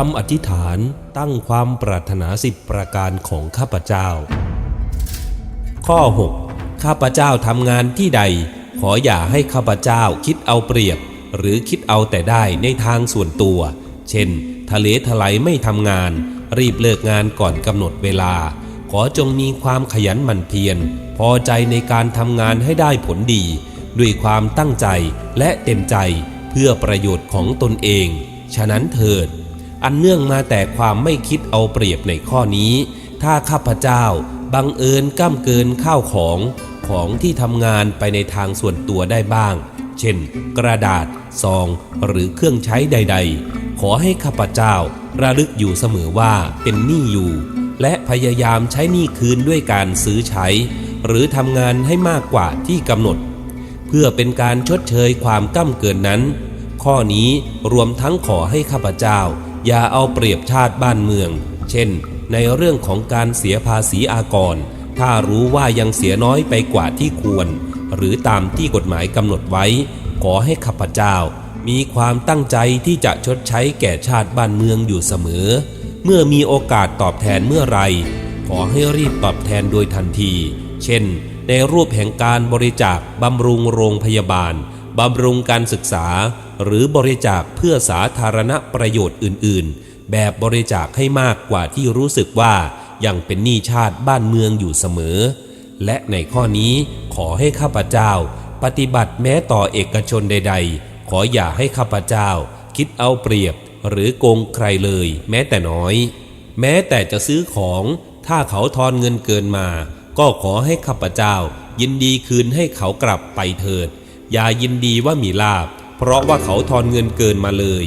คำอธิษฐานตั้งความปรารถนาสิบประการของข้าพเจ้า ข้อ 6 ข้าพเจ้าทำงานที่ใด ขออย่าให้ข้าพเจ้าคิดเอาเปรียบ หรือคิดเอาแต่ได้ในทางส่วนตัว เช่น ทะเลทลายไม่ทำงาน รีบเลิกงานก่อนกำหนดเวลา ขอจงมีความขยันหมั่นเพียร พอใจในการทำงานให้ได้ผลดี ด้วยความตั้งใจและเต็มใจเพื่อประโยชน์ของตนเอง ฉะนั้นเถิด อันเนื่องมาแต่ความไม่คิดเอาเปรียบในข้อนี้ ถ้าข้าพเจ้าบังเอิญก้ำเกินข้าวของของที่ทำงานไปในทางส่วนตัวได้บ้าง เช่น กระดาษ ซอง หรือเครื่องใช้ใด ๆ ขอให้ข้าพเจ้าระลึกอยู่เสมอว่าเป็นหนี้อยู่ และพยายามใช้หนี้คืนด้วยการซื้อใช้ หรือทำงานให้มากกว่าที่กำหนด เพื่อเป็นการชดเชยความก้ำเกินนั้น ข้อนี้รวมทั้งขอให้ข้าพเจ้า อย่าเอาเปรียบชาติบ้านเมือง เช่น ในเรื่องของการเสียภาษีอากร ถ้ารู้ว่ายังเสียน้อยไปกว่าที่ควร หรือตามที่กฎหมายกำหนดไว้ ขอให้ข้าพเจ้า มีความตั้งใจที่จะชดใช้แก่ชาติบ้านเมืองอยู่เสมอ เมื่อมีโอกาสตอบแทนเมื่อไรขอให้รีบตอบแทนโดยทันที เช่น ในรูปแห่งการบริจาคบำรุงโรงพยาบาล บำรุงการศึกษา หรือบริจาคเพื่อสาธารณประโยชน์อื่น ๆ แบบบริจาคให้มากกว่าที่รู้สึกว่ายังเป็นหนี้ชาติบ้านเมืองอยู่เสมอ และในข้อนี้ขอให้ข้าพเจ้า ปฏิบัติแม้ต่อเอกชนใด ๆ ขออย่าให้ข้าพเจ้า คิดเอาเปรียบหรือโกงใครเลย แม้แต่น้อย แม้แต่จะซื้อของ ถ้าเขาทอนเงินเกินมา ก็ขอให้ข้าพเจ้า ยินดีคืนให้เขากลับไปเถิด อย่ายินดีว่ามีลาบ เพราะว่าเขาทอนเงินเกินมาเลย